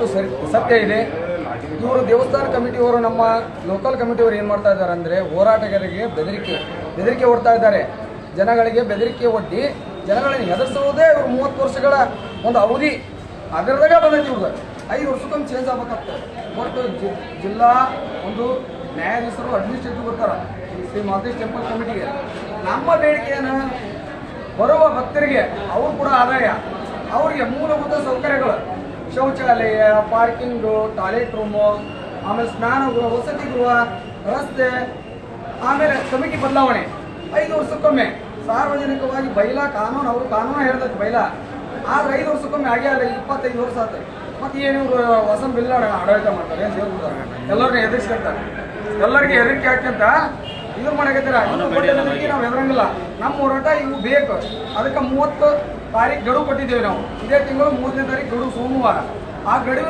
ಎಷ್ಟು ಸರಿ ಸತ್ಯ ಇದೆ. ಇವರು ದೇವಸ್ಥಾನ ಕಮಿಟಿಯವರು ನಮ್ಮ ಲೋಕಲ್ ಕಮಿಟಿಯವರು ಏನು ಮಾಡ್ತಾ ಇದ್ದಾರೆ ಅಂದರೆ ಹೋರಾಟಗಾರರಿಗೆ ಬೆದರಿಕೆ ಬೆದರಿಕೆ ಒಡ್ತಾ ಇದ್ದಾರೆ. ಜನಗಳಿಗೆ ಬೆದರಿಕೆ ಒಡ್ಡಿ ಜನಗಳನ್ನು ಎದುರಿಸುವುದೇ ಇವರು ಮೂವತ್ತು ವರ್ಷಗಳ ಒಂದು ಅವಧಿ. ಅದರದಾಗ ಬಂದೈತಿ ಇವ್ರದ್ದು ಐದು ವರ್ಷಕ್ಕೊಂದು ಚೇಂಜ್ ಆಗ್ಬೇಕಾಗ್ತದೆ. ಒಟ್ಟು ಜಿಲ್ಲಾ ಒಂದು ನ್ಯಾಯಾಧೀಶರು ಅಡ್ಮಿನಿಸ್ಟ್ರೇಟಿವ್ ಬರ್ತಾರೆ. ಶ್ರೀ ಮಾತೇಶ್ ಟೆಂಪಲ್ ಕಮಿಟಿಗೆ ನಮ್ಮ ಬೇಡಿಕೆ ಏನು ಬರುವ ಭಕ್ತರಿಗೆ ಅವರು ಕೂಡ ಆದಾಯ. ಅವರಿಗೆ ಮೂಲಭೂತ ಸೌಕರ್ಯಗಳು. ಶೌಚಾಲಯ, ಪಾರ್ಕಿಂಗು, ಟಾಯ್ಲೆಟ್ ರೂಮು, ಆಮೇಲೆ ಸ್ನಾನ ಗೃಹ ವಸತಿ ಗೃಹ, ರಸ್ತೆ, ಆಮೇಲೆ ಸಮಿತಿ ಬದಲಾವಣೆ. ಐದು ವರ್ಷಕ್ಕೊಮ್ಮೆ. ಸಾರ್ವಜನಿಕವಾಗಿ ಬೈಲಾ, ಕಾನೂನು, ಅವರು ಕಾನೂನು ಹೇಳ್ತೈತೆ ಬೈಲಾ. ಆದ್ರೆ ಐದು ವರ್ಷಕ್ಕೊಮ್ಮೆ ಆಗೇ ಅಲ್ಲ ಇಪ್ಪತ್ತೈದು ವರ್ಷ ಆಯ್ತು ಮತ್ತೆ ಏನು ಹೊಸ ಬಿಲ್ ಆಡಳಿತ ಮಾಡ್ತಾರೆ? ದೇವ್ರು ಎಲ್ಲರನ್ನ ಎದುರಿಸ್ಕೊಂತಾರೆ ಎಲ್ಲರಿಗೆ ಹೆದರಿಕೆ ಹಾಕ್ಯಂತ ಇದು ಮಾಡಕತ್ತೀರ? ನಾವು ಹೆದರಂಗಿಲ್ಲ. ನಮ್ಮ ಹೋರಾಟ ಇವು ಬೇಕು. ಅದಕ್ಕೆ ಮೂವತ್ತು ತಾರೀಕು ಗಡುವು ಕೊಟ್ಟಿದ್ದೇವೆ ನಾವು. ಇದೇ ತಿಂಗಳು ಮೂವತ್ತನೇ ತಾರೀಕು ಗಡುವು ಸೋಮವಾರ. ಆ ಗಡುವಿನ